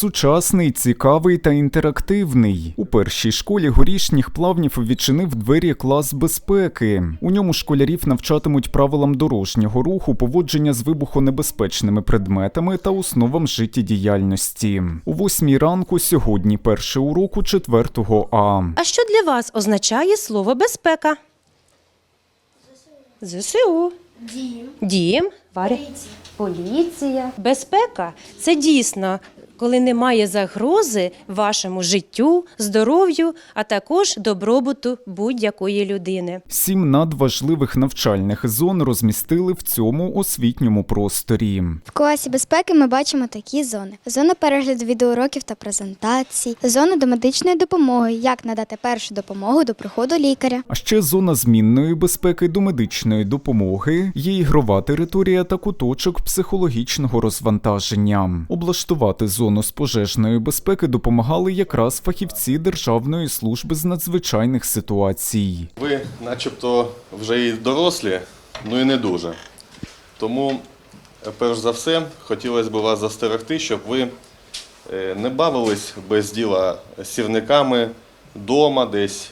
Сучасний, цікавий та інтерактивний. У першій школі горішніх плавнів відчинив двері клас безпеки. У ньому школярів навчатимуть правилам дорожнього руху, поводження з вибухонебезпечними предметами та основам життєдіяльності. У восьмій ранку сьогодні перший урок у четвертого А. А що для вас означає слово безпека? ЗСУ. Дім. Дім. Варя. Поліція. Безпека це дійсно, коли немає загрози вашому життю, здоров'ю, а також добробуту будь-якої людини. Сім надважливих навчальних зон розмістили в цьому освітньому просторі. В класі безпеки ми бачимо такі зони: зона перегляду відеоуроків та презентацій, зона до медичної допомоги, як надати першу допомогу до приходу лікаря. А ще зона змінної безпеки до медичної допомоги, є ігрова територія та куточок психологічного розвантаження. Облаштувати зону з пожежної безпеки допомагали якраз фахівці Державної служби з надзвичайних ситуацій. Ви начебто вже і дорослі, ну і не дуже. Тому, е, перш за все, хотілося б вас застерегти, щоб ви е, не бавились без діла сірниками вдома, десь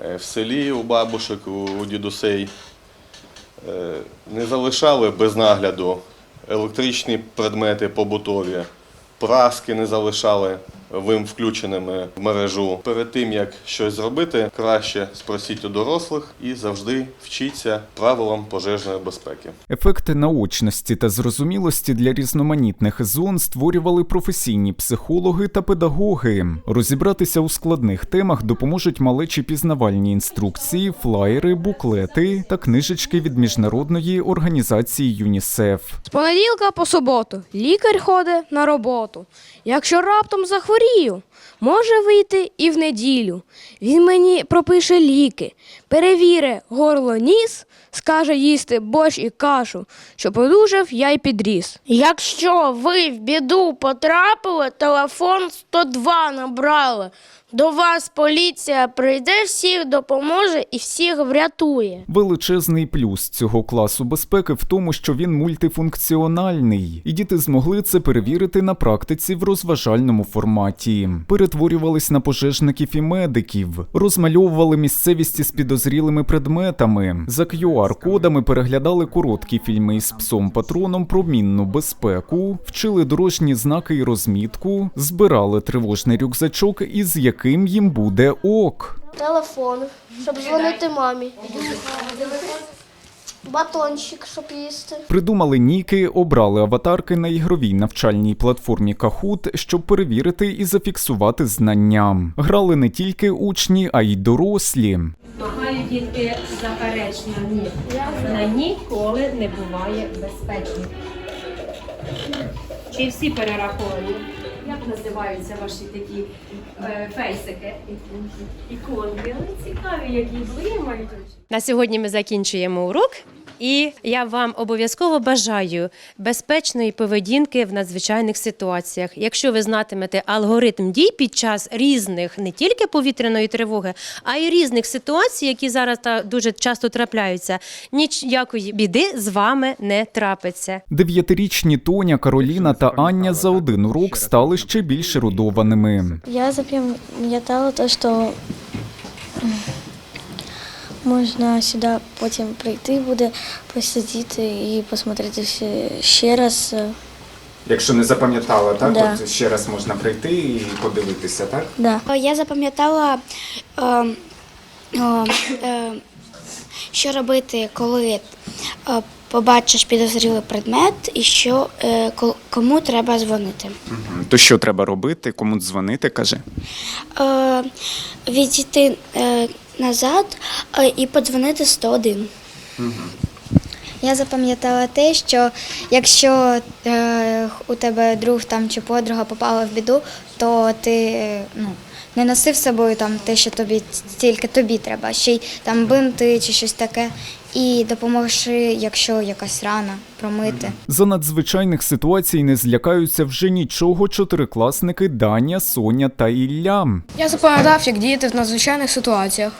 е, в селі у бабушек, у дідусей. Не залишали без нагляду електричні предмети побутові, праски не залишали вим включеними в мережу. Перед тим як щось зробити, краще спросіть у дорослих і завжди вчіться правилам пожежної безпеки. Ефекти наочності та зрозумілості для різноманітних зон створювали професійні психологи та педагоги. Розібратися у складних темах допоможуть малечі пізнавальні інструкції, флаєри, буклети та книжечки від міжнародної організації ЮНІСЕФ. З понеділка по суботу лікар ходить на роботу. Якщо раптом захворію, може вийти і в неділю. Він мені пропише ліки, перевіре горло ніс, скаже їсти борщ і кашу, що подужав, я й підріс. Якщо ви в біду потрапили, телефон 102 набрали. До вас поліція прийде, всіх допоможе і всіх врятує. Величезний плюс цього класу безпеки в тому, що він мультифункціональний, і діти змогли це перевірити на практиці в розважальному форматі. Перетворювались на пожежників і медиків, розмальовували місцевість із підозрілими предметами, за QR-кодами переглядали короткі фільми із псом патроном про мінну безпеку, вчили дорожні знаки і розмітку, збирали тривожний рюкзачок, із яким їм буде ок. Телефон, щоб дзвонити мамі. Батончик, щоб їсти. Придумали ніки, обрали аватарки на ігровій навчальній платформі Kahoot, щоб перевірити і зафіксувати знання. Грали не тільки учні, а й дорослі. Махаю дітки заперечно ні. На ніколи не буває безпечно. Чи всі перераховані? Як називаються ваші такі е, фейсики? Іконки. Вони цікаві, які блимають. На сьогодні ми закінчуємо урок. І я вам обов'язково бажаю безпечної поведінки в надзвичайних ситуаціях. Якщо ви знатимете алгоритм дій під час різних не тільки повітряної тривоги, а й різних ситуацій, які зараз та дуже часто трапляються, ніякої біди з вами не трапиться. Дев'ятирічні Тоня, Кароліна та Аня за один урок стали ще більш ерудованими. Я запам'ятала те, що можна сюди потім прийти буде, посидіти і посмотрети ще, ще раз. Якщо не запам'ятала, так Да. от ще раз можна прийти і подивитися, так? Да. Я запам'ятала, е, е, е, що робити, коли побачиш підозрілий предмет і що, е, кому треба дзвонити. То що треба робити? Кому дзвонити? каже. Е, відійти е, назад е, і подзвонити 101. Я запам'ятала те, що якщо е, у тебе друг там чи подруга попала в біду, то ти ну, не носив з собою там те, що тобі тільки тобі треба, ще й там бинти чи щось таке, і допоможи, якщо якась рана, промити. За надзвичайних ситуацій не злякаються вже нічого чотирикласники Даня, Соня та Ілля. Я запам'ятав, як діяти в надзвичайних ситуаціях.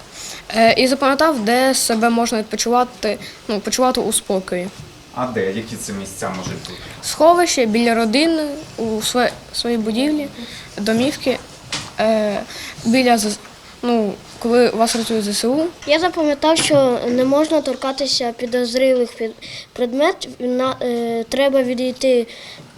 Е, і запам'ятав, де себе можна відпочивати, ну, почувати у спокої. А де? Які це місця можуть бути? Сховище біля родини у своїй будівлі, домівки, е, біля ну, коли вас працює ЗСУ. Я запам'ятав, що не можна торкатися підозрілих під- предметів. На, е, треба відійти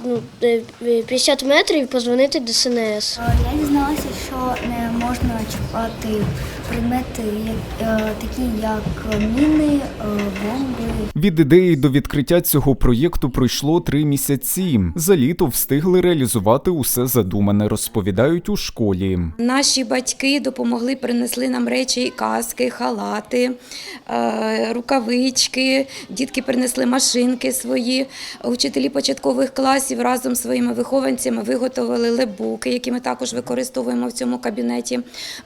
ну, е, 50 метрів і позвонити ДСНС. Я дізналася, що не можна чіпати предмети, як- е, такі як міни, е, бомби. Від ідеї до відкриття цього проєкту пройшло три місяці. За літо встигли реалізувати усе задумане, розповідають у школі. Наші батьки допомогли, принесли нам речі, каски, халати, е, рукавички. Дітки принесли машинки свої. Учителі початкових класів разом з своїми вихованцями виготовили лебуки, які ми також використовуємо в цьому кабінеті.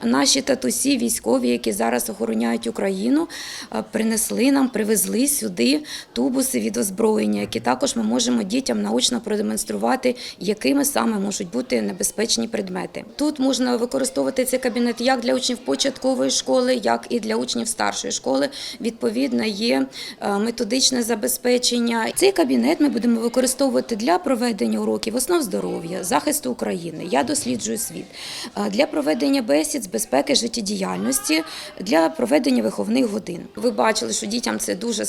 Наші татусі, військові, які зараз охороняють Україну, е, принесли нам, привезли сюди тубуси від озброєння, які також ми можемо дітям наочно продемонструвати, якими саме можуть бути небезпечні предмети. Тут можна використовувати цей кабінет як для учнів початкової школи, як і для учнів старшої школи. Відповідно, є е, методичне забезпечення. Цей кабінет ми будемо використовувати для проведення уроків основ здоров'я, захисту України. Я досліджую світ Е, для проведення бесід з безпеки життєдіяльності, для проведення виховних годин. Ви бачили, що дітям це дуже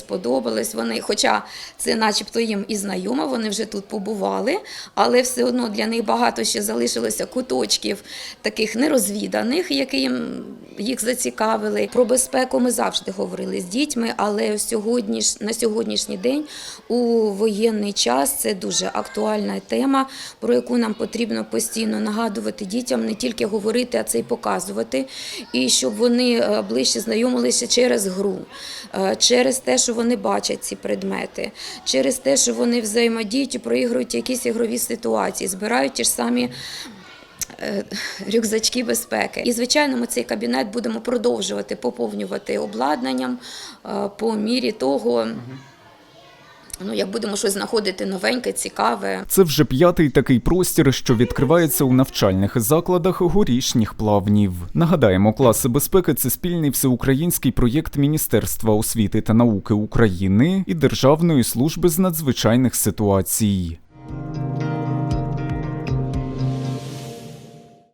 сподобалось. Вони, хоча це, начебто, їм і знайомо, вони вже тут побували, але все одно для них багато ще залишилося куточків таких нерозвіданих, які їм їх зацікавили. Про безпеку ми завжди говорили з дітьми, але сьогодні на сьогоднішній день у воєнний час це дуже актуальна тема, про яку нам потрібно постійно нагадувати дітям, не тільки говорити, а це й показувати, і щоб вони е, ближче знайомилися через гру, е, через те, що вони бачать ці предмети, через те, що вони взаємодіють і проігрують якісь ігрові ситуації, збирають ті ж самі е, рюкзачки безпеки. І, звичайно, ми цей кабінет будемо продовжувати поповнювати обладнанням е, по мірі того. Ну, як будемо щось знаходити новеньке, цікаве. Це вже п'ятий такий простір, що відкривається у навчальних закладах горішніх плавнів. Нагадаємо, класи безпеки це спільний всеукраїнський проєкт Міністерства освіти та науки України і Державної служби з надзвичайних ситуацій.